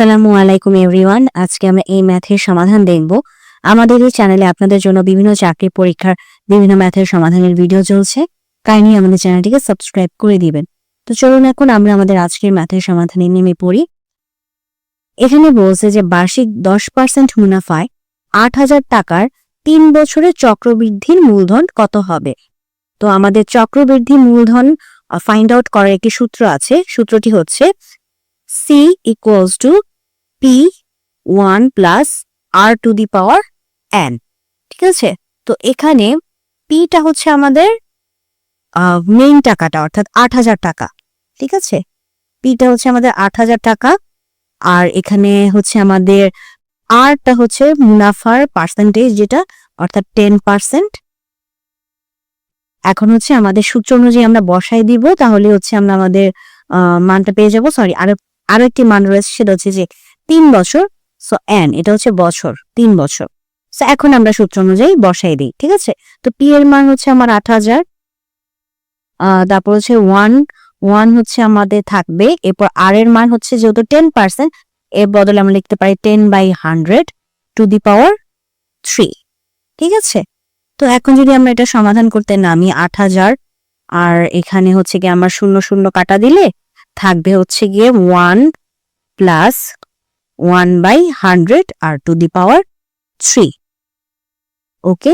আসসালামু আলাইকুম এভরিওয়ান। আজকে আমরা এই ম্যাথের সমাধান দেখব। আমাদের এই চ্যানেলে আপনাদের জন্য বিভিন্ন চাকরি পরীক্ষার বিভিন্ন ম্যাথের সমাধানের ভিডিও চলছে। কাইন্ডলি আমাদের চ্যানেলটিকে সাবস্ক্রাইব করে দিবেন। তো চলুন এখন আমরা আমাদের আজকের ম্যাথের সমাধানে নেমে পড়ি। এখানে বলছে যে বার্ষিক দশ পার্সেন্ট মুনাফায় আট হাজার টাকার তিন বছরের চক্রবৃদ্ধির মূলধন কত হবে? তো আমাদের চক্রবৃদ্ধি মূলধন ফাইন্ড আউট করার একটি সূত্র আছে। সূত্রটি হচ্ছে C equals to P one plus R to the power N ঠিক আছে? তো এখানে পিটা হচ্ছে আমাদের মেইন টাকাটা, অর্থাৎ আট হাজার টাকা, ঠিক আছে? পিটা হচ্ছে আমাদের আট হাজার টাকা, আর এখানে হচ্ছে আমাদের আরটা হচ্ছে মুনাফার পার্সেন্টেজ যেটা, অর্থাৎ টেন পার্সেন্ট এখন হচ্ছে আমাদের সূত্র অনুযায়ী আমরা বসাই দিব, তাহলে হচ্ছে আমরা আমাদের মানটা পেয়ে যাব। সরি আরও আরও একটি মান রয়েছে, সেটা হচ্ছে যে তিন বছর সো এন এটা হচ্ছে বছর, তিন বছর। সো এখন আমরা সূত্র অনুযায়ী বসাই দিই, ঠিক আছে? তো পি এর মান হচ্ছে আমার আট হাজার তারপর হচ্ছে ওয়ান ওয়ান হচ্ছে আমাদের থাকবে, এরপর আর এর মান হচ্ছে যেহেতু টেন পার্সেন্ট এর বদলে আমরা লিখতে পারি ten by hundred to the power three ঠিক আছে? তো এখন যদি আমরা এটা সমাধান করতে নামি আট হাজার, আর এখানে হচ্ছে গিয়ে আমার শূন্য শূন্য কাটা দিলে, থাকবে হচ্ছে গিয়ে one plus one by hundred R to the power three okay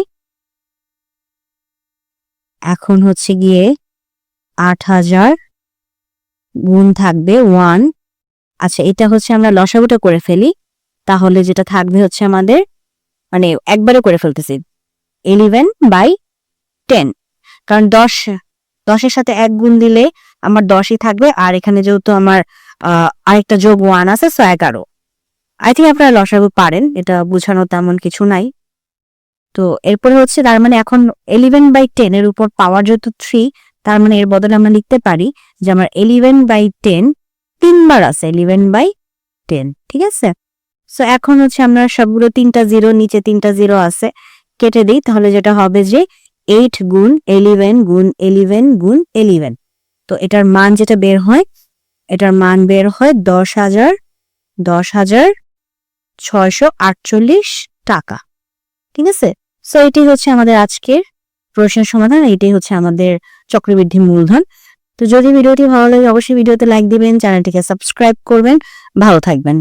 এখন হচ্ছে গিয়ে আট হাজার গুণ থাকবে ওয়ান আচ্ছা এটা হচ্ছে আমরা লসাগুটা করে ফেলি। তাহলে যেটা থাকবে হচ্ছে আমাদের মানে একবারে করে ফেলতেছি। ইলেভেন বাই টেন কারণ দশ, দশের সাথে এক গুণ দিলে আমার দশই থাকবে, আর এখানে যেহেতু আমার আরেকটা যোগ ওয়ান আছে সো এগারো। আই থিঙ্ক আপনারা লসাগু পারেন, এটা বোঝানো তেমন কিছু নাই। তো এরপরে হচ্ছে, তার মানে এখন এলিভেন বাই টেন এর উপর পাওয়ার যেহেতু থ্রি তার মানে এর বদলে আমরা লিখতে পারি যে আমার এলিভেন বাই টেন তিনবার আছে এলিভেন বাই টেন ঠিক আছে? সো এখন হচ্ছে আমরা সবগুলো তিনটা জিরো নিচে তিনটা জিরো আছে, কেটে দিই, তাহলে যেটা হবে যে এইট গুণ এলিভেন গুণ এলিভেন গুণ এলিভেন তো এটার মান যেটা বের হয়, এটার মান বের হয় দশ হাজার দশ হাজার ছয়শো আটচল্লিশ টাকা। ঠিক আছে? সো এটি হচ্ছে আমাদের আজকের প্রশ্নের সমাধান এটি হচ্ছে আমাদের চক্রবৃদ্ধি মূলধন। তো যদি ভিডিওটি ভালো লাগে, অবশ্যই ভিডিওতে লাইক দিবেন, চ্যানেলটিকে সাবস্ক্রাইব করবেন। ভালো থাকবেন।